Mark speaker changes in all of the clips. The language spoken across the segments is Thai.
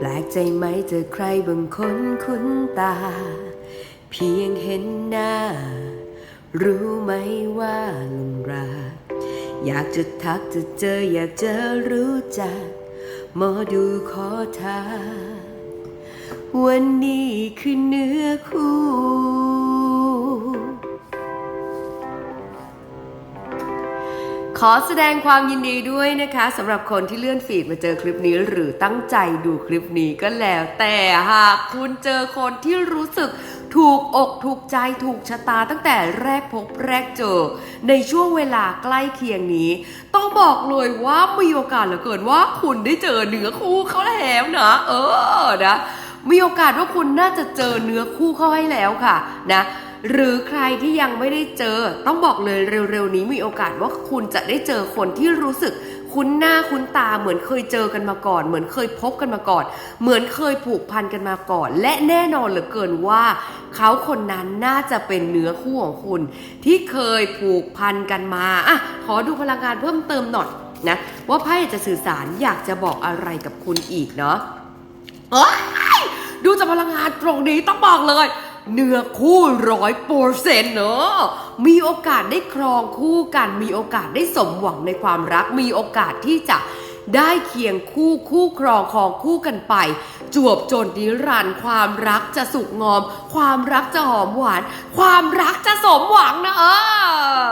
Speaker 1: แปลกใจไหมเจอใครบางคนคุ้นตา เพียงเห็นหน้า รู้ไหมว่าลงรักอยากจะทักจะเจออยากจะรู้จักหมอดูขอทาวันนี้คือเนื้อคู่ ขอแสดงความยินดีด้วยนะคะสำหรับคนที่เลื่อนฟีดมาเจอคลิปนี้ หรือตั้งใจดูคลิปนี้ก็แล้ว แต่หากคุณเจอคนที่รู้สึกถูกอกถูกใจถูกชะตาตั้งแต่แรกพบแรกเจอ ในช่วงเวลาใกล้เคียงนี้ ต้องบอกเลยว่ามีโอกาสเหลือเกินว่าคุณได้เจอเนื้อคู่เขาแล้วนะเออนะมีโอกาสว่าคุณน่าจะเจอเนื้อคู่เขาให้แล้วค่ะนะ หรือใครที่ยังไม่ได้เจอ ต้องบอกเลยเร็วๆนี้มีโอกาสว่าคุณจะได้เจอคนที่รู้สึกคุ้นหน้าคุ้นตาเหมือนเคยเจอกันมาก่อน เหมือนเคยพบกันมาก่อน เหมือนเคยผูกพันกันมาก่อน และแน่นอนเหลือเกินว่า เขาคนนั้นน่าจะเป็นเนื้อคู่ของคุณ ที่เคยผูกพันกันมาอะขอดูพลังงานเพิ่มเติมหน่อยนะว่าไพ่จะสื่อสารอยากจะบอกอะไรกับคุณอีกเนาะดูจากพลังงานตรงนี้ต้องบอกเลย เนื้อคู่ร้อยเปอร์เซ็นต์เนอะมีโอกาสได้ครองคู่กัน มีโอกาสได้สมหวังในความรัก มีโอกาสที่จะได้เคียงคู่คู่ครองครองคู่กันไป จวบจนนิรันดร์ความรักจะสุกงอม ความรักจะหอมหวาน ความรักจะสมหวังนะเอ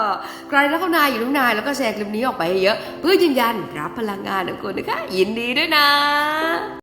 Speaker 1: อใครรักเขานายอยู่ทุกนายแล้วก็แชร์คลิปนี้ออกไปเยอะ เพื่อยืนยันรับพลังงานของคุณนะคะยินดีด้วยนะ